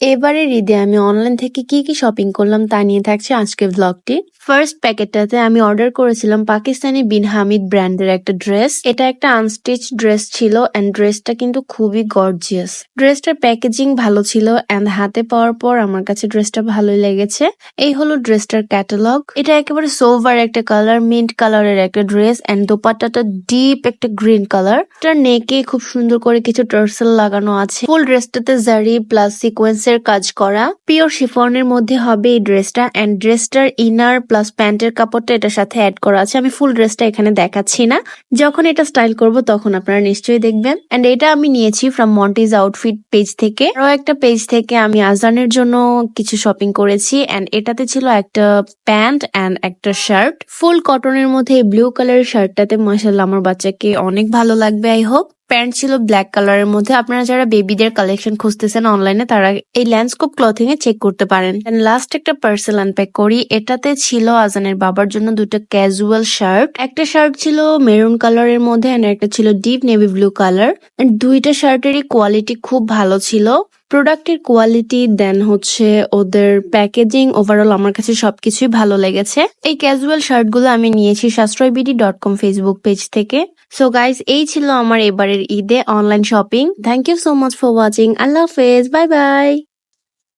এবারের ঈদে আমি অনলাইন থেকে কি কি শপিং করলাম তা নিয়ে থাকছে আজকের ব্লগটি ফার্স্ট প্যাকেটটাতে আমি অর্ডার করেছিলাম পাকিস্তানি বিন হামিদ ব্র্যান্ডের একটা ড্রেস এটা একটা আনস্টিচ ড্রেস ছিল এন্ড ড্রেসটা কিন্তু খুবই গর্জিয়াস ড্রেসটার প্যাকেজিং ভালো ছিল এন্ড হাতে পাওয়ার পর আমার কাছে ড্রেসটা ভালোই লেগেছে। এই হলো ড্রেসটার ক্যাটালগ এটা একেবারে সোভার একটা কালার মিন্ট কালারের একটা ড্রেস এন্ড দোপাট্টাটা ডিপ একটা গ্রিন কালার এটার নেকে খুব সুন্দর করে কিছু টার্সেল লাগানো আছে। ফুল ড্রেসটাতে জারি প্লাস সিকোয়েন্সের কাজ করা। পিওর শিফনের মধ্যে হবে এই ড্রেসটা এন্ড ড্রেসটার ইনার প্লাস প্যান্টের কাপড়টা এটার সাথে অ্যাড করা আছে। আমি ফুল ড্রেসটা এখানে দেখাচ্ছি না। যখন এটা স্টাইল করব তখন আপনারা নিশ্চয়ই দেখবেন। এন্ড এটা আমি নিয়েছি ফ্রম মন্টিজ আউটফিট পেজ থেকে। আরও একটা পেজ থেকে আমি আজানের জন্য কিছু শপিং করেছি এন্ড এটাতে ছিল একটা প্যান্ট এন্ড একটা শার্ট ফুল কটনের মধ্যে এই ব্লু কালারের শার্টটাতে মাসাল্লাহ আমার বাচ্চাকে অনেক ভালো লাগবে আই হোপ প্যান্ট ছিল ব্ল্যাক কালারের মধ্যে। আপনারা যারা বেবিদের কালেকশন খুঁজতেছেন অনলাইনে তারা এই ল্যান্ডস্কোপ ক্লথিং এ চেক করতে পারেন। লাস্ট একটা পার্সেল আনপ্যাক করি। এটাতে ছিল আজানের বাবার জন্য দুটো ক্যাজুয়াল শার্ট একটা শার্ট ছিল মেরুন কালারের মধ্যে একটা ছিল ডিপ নেভি ব্লু কালার দুইটা শার্টেরই কোয়ালিটি খুব ভালো ছিল। প্রোডাক্টের কোয়ালিটি, দেন হচ্ছে ওদের প্যাকেজিং, ওভারঅল আমার কাছে সবকিছুই ভালো লেগেছে। এই ক্যাজুয়াল শার্টগুলো আমি নিয়েছি Sashroy BD dot com Facebook page থেকে। সো গাইজ এই ছিল আমার এবারের ঈদে online shopping thank you so much for watching আল্লাহ হাফেজ। Bye bye